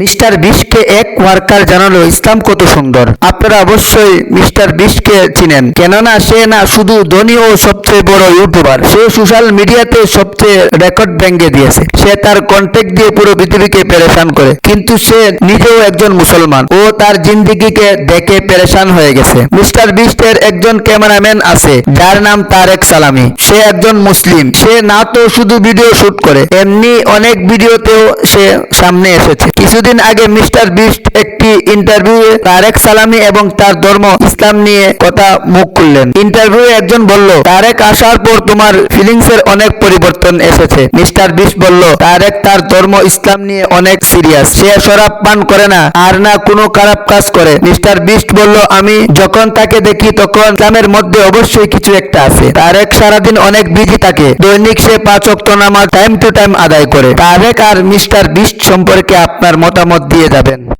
Mister বিশকে এক worker জানালো, ইসলাম কত সুন্দর। আপনারা অবশ্যই মিস্টার বিশকে চিনেন। কেননা সে না শুধু ধনী ও সবচেয়ে বড় ইউটিউবার, সে সোশ্যাল মিডিয়াতে সবচেয়ে রেকর্ড ভেঙে দিয়েছে। সে তার কন্টেক্ট দিয়ে পুরো পৃথিবীকে পেরেশান করে। কিন্তু সে নিজেও একজন মুসলমান ও তার জিন্দিগিকে দেখে পেরেশান হয়ে গেছে। মিস্টার বিস্টের একজন ক্যামেরাম্যান আছে, যার নাম তারেক সালামি। সে একজন মুসলিম। সে না তো শুধু ভিডিও শুট করে, এমনি অনেক ভিডিওতেও সে সামনে এসেছে। কিছুদিন আগে মিস্টার বিস্ট একটি ইন্টারভিউয়ে তারেক সালামি এবং তার ধর্ম ইসলাম নিয়ে কথা মুখ খুললেন। ইন্টারভিউ একজন বলল, তারেক আসার পর তোমার ফিলিংস এর অনেক পরিবর্তন এসেছে। মিস্টার বিস্ট বলল, তারেক তার ধর্ম ইসলাম নিয়ে অনেক সিরিয়াস। সে শরাব পান করে না, আর না কোনো খারাপ কাজ করে। মিস্টার বিস্ট বলল, আমি যখন তাকে দেখি তখন ইসলামের মধ্যে অবশ্যই কিছু একটা আছে। তারেক সারাদিন অনেক বিজি থাকে। দৈনিক সে পাঁচ অক্ট নামাজ টাইম টু টাইম আদায় করে। তারেক আর মিস্টার বিস্ট সম্পর্কে আপনার মতামত দিয়ে যাবেন।